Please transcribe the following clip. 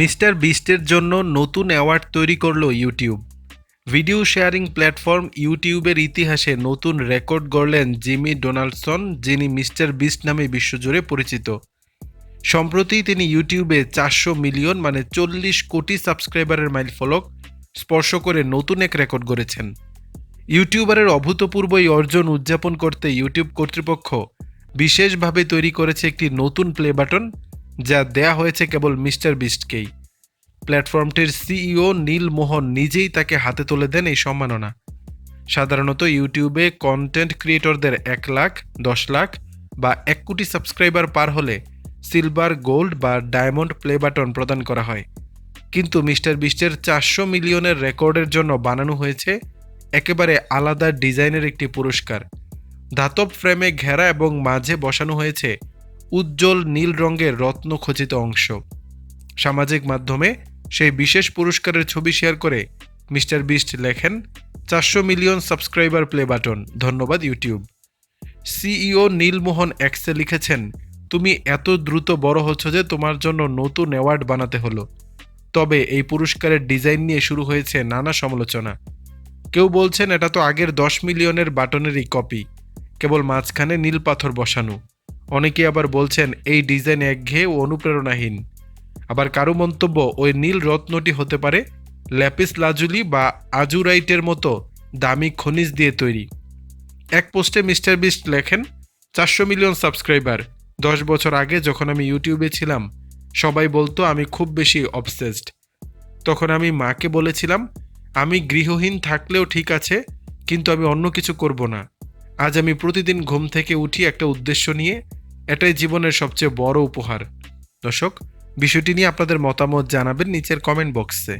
Mister বিস্টের জন্য নতুন award তৈরি করল ইউটিউব। ভিডিও শেয়ারিং প্ল্যাটফর্ম ইউটিউবের ইতিহাসে নতুন রেকর্ড গড়লেন জিমি ডোনাল্ডসন যিনি মিস্টার বিস্ট নামে বিশ্বজুড়ে পরিচিত। সম্প্রতি তিনি ইউটিউবে চারশো মিলিয়ন মানে চল্লিশ কোটি সাবস্ক্রাইবারের মাইল ফলক স্পর্শ করে নতুন এক রেকর্ড গড়েছেন। ইউটিউবারের অভূতপূর্ব এই অর্জন উদযাপন করতে ইউটিউব কর্তৃপক্ষ বিশেষভাবে তৈরি করেছে একটি নতুন প্লে বাটন যা দেয়া হয়েছে কেবল মিস্টার বিস্টকেই। প্ল্যাটফর্মটির সিইও নীল মোহন নিজেই তাকে হাতে তুলে দেন এই সম্মাননা। সাধারণত ইউটিউবে কন্টেন্ট ক্রিয়েটরদের এক লাখ, দশ লাখ বা এক কোটি সাবস্ক্রাইবার পার হলে সিলভার গোল্ড বা ডায়মন্ড প্লে বাটন প্রদান করা হয়। কিন্তু মিস্টার বিস্টের চারশো মিলিয়নের রেকর্ডের জন্য বানানো হয়েছে একেবারে আলাদা ডিজাইনের একটি পুরস্কার। ধাতব ফ্রেমে ঘেরা এবং মাঝে বসানো হয়েছে উজ্জ্বল নীল রঙের রত্নখচিত অংশ। সামাজিক মাধ্যমে সেই বিশেষ পুরস্কারের ছবি শেয়ার করে মিস্টার বিস্ট লেখেন, চারশো মিলিয়ন সাবস্ক্রাইবার প্লে বাটন, ধন্যবাদ ইউটিউব। সিইও নীলমোহন এক্সে লিখেছেন, তুমি এত দ্রুত বড় হচ্ছ যে তোমার জন্য নতুন অ্যাওয়ার্ড বানাতে হলো। তবে এই পুরস্কারের ডিজাইন নিয়ে শুরু হয়েছে নানা সমালোচনা। কেউ বলছেন এটা তো আগের দশ মিলিয়নের বাটনেরই কপি। কেবল মাঝখানে নীল পাথর বসানো। অনেকে আবার বলছেন, এই ডিজাইন একঘেয়ে ও অনুপ্রেরণাহীন। আবার কারও মন্তব্য, ওই নীল রত্নটি হতে পারে, ল্যাপিস লাজুলি বা আজুরাইটের মতো দামি খনিজ দিয়ে তৈরি। এক পোস্টে মিস্টার বিস্ট লেখেন, চারশো মিলিয়ন সাবস্ক্রাইবার। দশ বছর আগে যখন আমি ইউটিউবে ছিলাম, সবাই বলতো, আমি খুব বেশি অবসেসড তখন আমি মাকে বলেছিলাম, আমি গৃহহীন থাকলেও ঠিক আছে, কিন্তু আমি অন্য কিছু করব না। আজ আমি প্রতিদিন ঘুম থেকে উঠি একটা উদ্দেশ্য নিয়ে এটাই জীবনের সবচেয়ে বড় উপহার। দর্শক বিষয়টি নিয়ে আপনাদের মতামত জানাবেন নিচের কমেন্ট বক্সে